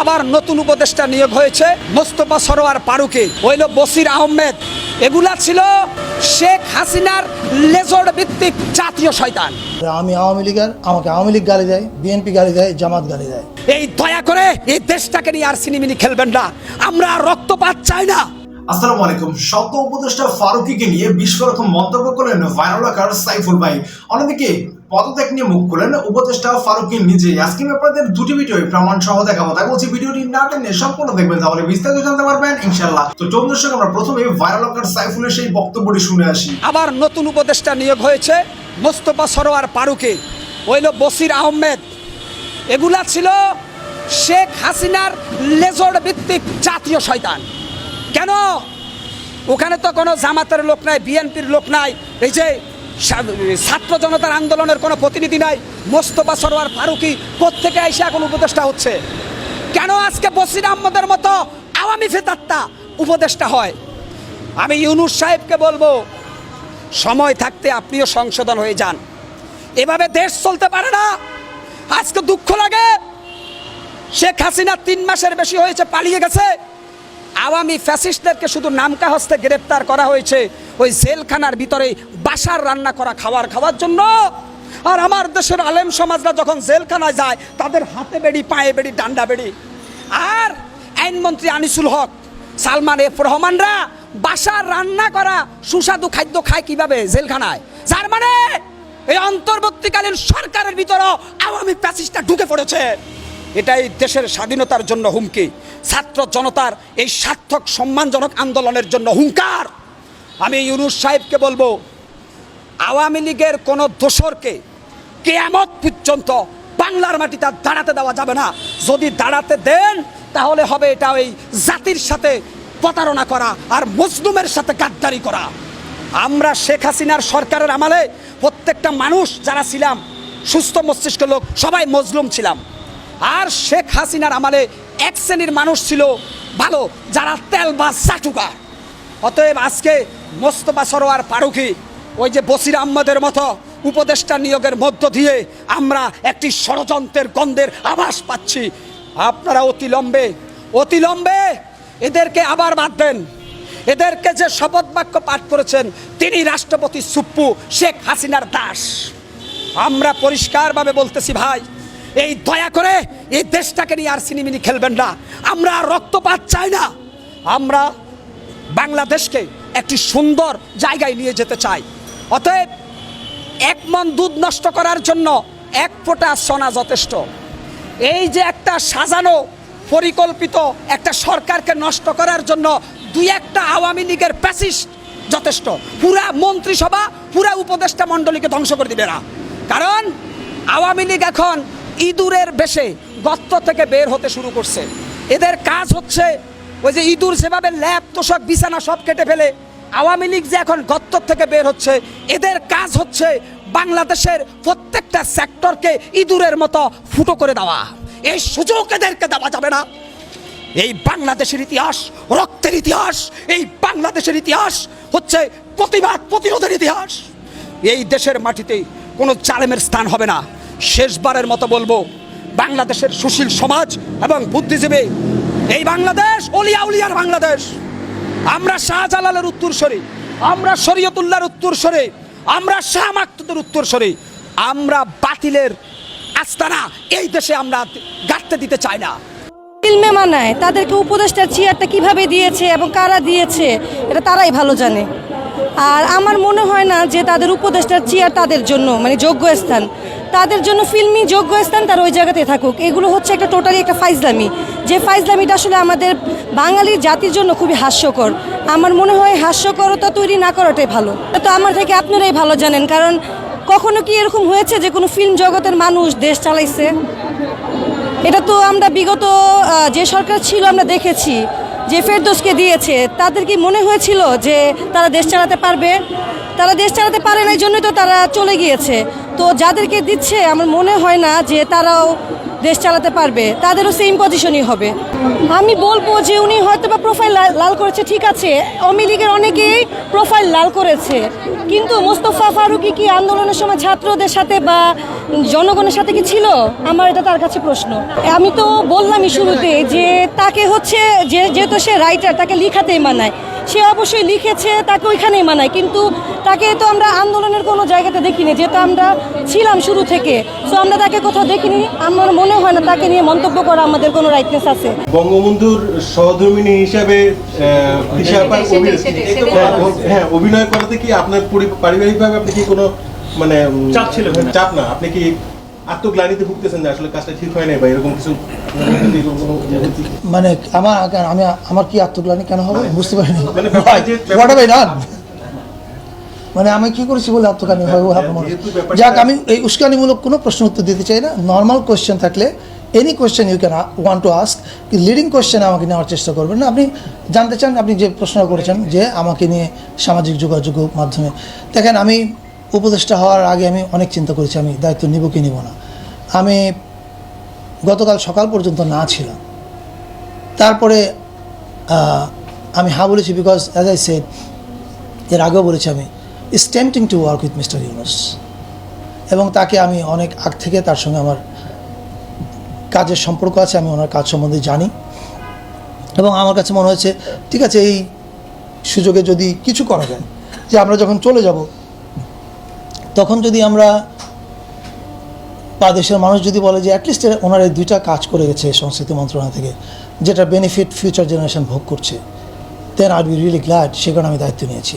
আবার নতুন উপদেষ্টা নিয়োগ হয়েছে মোস্তফা সরোয়ার পারুকে হইল বসির আহমেদ। এগুলা ছিল শেখ হাসিনার লেজর ভিত্তিক জাতীয় শয়তান। আমি আওয়ামী লীগের আমাকে আওয়ামী লীগ গালি দেয় বিএনপি গালি দেয় জামাত গালি দেয়। এই দয়া করে এই দেশটাকে নিয়ে আর সিনেমিনি খেলবেন না। আমরা আর রক্তপাত চাই না। আসসালামু আলাইকুম। শব্দ উপদেষ্টা ফারুকিকে নিয়ে বিস্ফোরক মন্তব্য করলেন ভাইরাল আকার সাইফুল ভাই। অন্যদিকে পদত্যাগ নিয়ে মুখ করলেন উপদেষ্টা ফারুকি নিজে আজকে আপনাদের দুটি ভিডিও প্রমাণ সহ দেখাবো। তাই বলছি, ভিডিওটি না টেনে সম্পূর্ণ দেখবেন, তাহলে বিস্তারিত জানতে পারবেন ইনশাল্লাহ তো চন্দ্রের সঙ্গে আমরা প্রথমে ভাইরাল আকার সাইফুলের সেই বক্তব্যটি শুনে আসি। আবার নতুন উপদেষ্টা নিয়োগ হয়েছে মোস্তফা সরোয়ার পারুকে হইল বসির আহমেদ। এগুলা ছিল শেখ হাসিনার লেজর ভিত্তিক জাতীয় শয়তান। কেন? ওখানে তো কোনো জামাতের লোক নাই, বিএনপির লোক নাই। এই যে ছাত্র জনতার আন্দোলনের কোনো প্রতিনিধি নাই। মোস্তফা সরোয়ার ফারুকি প্রত্যেকে এসে এখন উপদেষ্টা হচ্ছে? কেন আজকে বসির আহমদের মতো আওয়ামী ফেতাত্তা উপদেষ্টা হয়? আমি ইউনুস সাহেবকে বলব, সময় থাকতে আপনিও সংশোধন হয়ে যান। এভাবে দেশ চলতে পারে না। আজকে দুঃখ লাগে। শেখ হাসিনা তিন মাসের বেশি হয়েছে, পালিয়ে গেছে। আওয়ামী ফ্যাসিস্টদেরকে শুধু নামকা হস্তে গ্রেপ্তার করা হয়েছে। ওই জেলখানার ভিতরে বাসার রান্না করা, খাবার খাওয়ার জন্য। আর আমার দেশের আলেম সমাজরা যখন জেলখানায় যায়, তাদের হাতে বেড়ি, পায়ে বেড়ি, ডান্ডা বেড়ি। আর আইনমন্ত্রী আনিসুল হক, সালমান এফ রহমানরা বাসার রান্না করা সুস্বাদু খাদ্য খায় কীভাবে জেলখানায়? যার মানে এই অন্তর্বর্তীকালীন সরকারের ভিতরও আওয়ামী প্যাসিসটা ঢুকে পড়েছে। এটাই দেশের স্বাধীনতার জন্য হুমকি, ছাত্র জনতার এই সার্থক সম্মানজনক আন্দোলনের জন্য হুঙ্কার। আমি ইউনুস সাহেবকে বলব, আওয়ামী লীগের কোনো দোসরকে কেয়ামত পর্যন্ত বাংলার মাটিতে দাঁড়াতে দেওয়া যাবে না। যদি দাঁড়াতে দেন, তাহলে হবে এটা ওই জাতির সাথে প্রতারণা করা আর মজলুমের সাথে গাদ্দারি করা। আমরা শেখ হাসিনার সরকারের আমলে প্রত্যেকটা মানুষ যারা ছিলাম, সুস্থ মস্তিষ্ক লোক, সবাই মজলুম ছিলাম। আর শেখ হাসিনার আমলে এক শ্রেণির মানুষ ছিল ভালো, যারা তেল বা চাটুকা অতএব আজকে মোস্তফা সরোয়ার ফারুকি ওই যে বসির আহমদের মতো উপদেষ্টা নিয়োগের মধ্য দিয়ে আমরা একটি ষড়যন্ত্রের গন্ধের আভাস পাচ্ছি। আপনারা অতিলম্বে অতিলম্বে এদেরকে আবার বাঁধবেন এদেরকে যে শপথ বাক্য পাঠ করেছেন, তিনি রাষ্ট্রপতি সুপ্পু শেখ হাসিনার দাস। আমরা পরিষ্কারভাবে বলতেছি, ভাই, এই দয়া করে এই দেশটাকে নিয়ে আর সিনেমিনি খেলবেন না। আমরা রক্তপাত চাই না। আমরা বাংলাদেশকে একটি সুন্দর জায়গায় নিয়ে যেতে চাই। অতএব এক মন দুধ নষ্ট করার জন্য এক ফোঁটা সোনা যথেষ্ট। এই যে একটা সাজানো, পরিকল্পিত একটা সরকারকে নষ্ট করার জন্য দুই একটা আওয়ামী লীগের প্যাসিস্ট যথেষ্ট। পুরা মন্ত্রিসভা, পুরা উপদেষ্টা মণ্ডলীকে ধ্বংস করে দিবে না কারণ আওয়ামী লীগ এখন ইঁদুরের বেশে গর্ত থেকে বের হতে শুরু করছে। এদের কাজ হচ্ছে ওই যে ইঁদুর সেভাবে ল্যাব তোষক, বিছানা সব কেটে ফেলে। আওয়ামী লীগ যে এখন গত্তর থেকে বের হচ্ছে, এদের কাজ হচ্ছে বাংলাদেশের প্রত্যেকটা সেক্টরকে ইঁদুরের মতো ফুটো করে দেওয়া। এই সুযোগ এদেরকে দেওয়া যাবে না। এই বাংলাদেশের ইতিহাস, রক্তের ইতিহাস, এই বাংলাদেশের ইতিহাস হচ্ছে প্রতিবাদ প্রতিরোধের ইতিহাস। এই দেশের মাটিতে কোনো জালেমের স্থান হবে না। শেষবারের মতো বলব, বাংলাদেশের সুশীল সমাজ এবং বুদ্ধিজীবী এই বাংলাদেশ, অলিয়া উলিয়ার বাংলাদেশ। আমরা শাহজালালের উত্তরস্বরী আমরা শরীয়তুল্লাহর উত্তরস্বরী আমরা শাহ মাকতুদের উত্তরস্বরী আমরা বাতিলের আস্তানা এই দেশে আমরা গাঁটতে দিতে চাই না। ফিল্মে মানায়, তাদেরকে উপদেষ্টার চেয়ারটা কীভাবে দিয়েছে এবং কারা দিয়েছে, এটা তারাই ভালো জানে। আর আমার মনে হয় না যে তাদের উপদেষ্টার চেয়ার তাদের জন্য মানে যোগ্য স্থান। তাদের জন্য ফিল্মি যোগ্য স্থান তার ওই জায়গাতে থাকুক। এগুলো হচ্ছে একটা টোটালি একটা ফাইজলামি। যে ফাইজলামিটা আসলে আমাদের বাঙালি জাতির জন্য খুবই হাস্যকর। আমার মনে হয় হাস্যকরতা তৈরি না করাটাই ভালো। তো আমার থেকে আপনারাই ভালো জানেন, কারণ কখনো কি এরকম হয়েছে যে কোনো ফিল্ম জগতের মানুষ দেশ চালাইছে? এটা তো আমরা বিগত যে সরকার ছিল আমরা দেখেছি, যে ফেরদোসকে দিয়েছে। তাদের কি মনে হয়েছিল যে তারা দেশ চালাতে পারবে? তারা দেশ চালাতে পারে না, এই জন্যই তো তারা চলে গিয়েছে। তো যাদেরকে দিচ্ছে, আমার মনে হয় না যে তারাও দেশ চালাতে পারবে। তাদেরও সেম পজিশনই হবে। আমি বলব যে উনি হয়তো বা প্রোফাইল লাল করেছে, ঠিক আছে। আওয়ামী লীগের অনেকেই প্রোফাইল লাল করেছে। কিন্তু মোস্তফা ফারুকি কি আন্দোলনের সময় ছাত্রদের সাথে বা জনগণের সাথে কি ছিল? আমার এটা তার কাছে প্রশ্ন। আমি তো বললামই শুরুতে যে তাকে হচ্ছে যে যেহেতু সে রাইটার তাকে লিখাতেই মানায়। সে অবশ্যই লিখেছে, তাকে ওইখানেই মানায়। কিন্তু তাকে তো আমরা আন্দোলনের কোনো জায়গাতে দেখিনি যেহেতু আমরা ছিলাম শুরু থেকে। সো আমরা তাকে কোথাও দেখিনি আমার মনে হয় না তাকে নিয়ে মন্তব্য করা আমাদের কোনো রাইটনেস আছে। বঙ্গবন্ধুর সহধর্মিনী হিসাবে হ্যাঁ, হ্যাঁ অভিনয় করাতে কি আপনার পরি- পারিবারিকভাবে আপনি কি কোনো মানে চাপ ছিল চাপ না? আপনি কি আত্মগ্লানিতে ভুগতেছেন যে আসলে কাজটা ঠিক হয় নাই বা এরকম কিছু মানে আমার আমি আমার কি আত্মগ্লানি কেন হবে? বুঝতে পারিনি। মানে হোয়াট হ্যাভ ডান মানে আমি কি করেছি বলে আত্মকানি ও আপনার হয়? যাক আমি এই উস্কানিমূলক কোনো প্রশ্ন উত্তর দিতে চাই না। নর্মাল কোয়েশ্চেন থাকলে any question you can want to ask leading question আমাকে নেওয়ার চেষ্টা করবেন না। আপনি জানতে চান আপনি যে প্রশ্ন করেছেন যে আমাকে নিয়ে সামাজিক যোগাযোগ মাধ্যমে। দেখেন আমি উপদেষ্টা হওয়ার আগে আমি অনেক চিন্তা করেছি আমি দায়িত্ব নিব কি নিব না। আমি গতকাল সকাল পর্যন্ত না ছিলাম। তারপরে আমি হা বলেছি বিকজ অ্যাজ আই সেড এর আগেও বলেছি আমি tempting to work with mister Yunus এবং তাকে আমি অনেক আগ থেকে তার সঙ্গে আমার কাজের সম্পর্ক আছে, আমি ওনার কাজ সম্বন্ধে জানি। এবং আমার কাছে মনে হয়েছে, ঠিক আছে, এই সুযোগে যদি কিছু করা যায়, যে আমরা যখন চলে যাব, তখন যদি আমরা বা দেশের মানুষ যদি বলে যে অ্যাটলিস্ট ওনার এই দুইটা কাজ করে গেছে সংস্কৃতি মন্ত্রণালয় থেকে, যেটা বেনিফিট ফিউচার জেনারেশন ভোগ করছে দেন আর বি রিয়েলি গ্ল্যাড সে কারণে আমি দায়িত্ব নিয়েছি।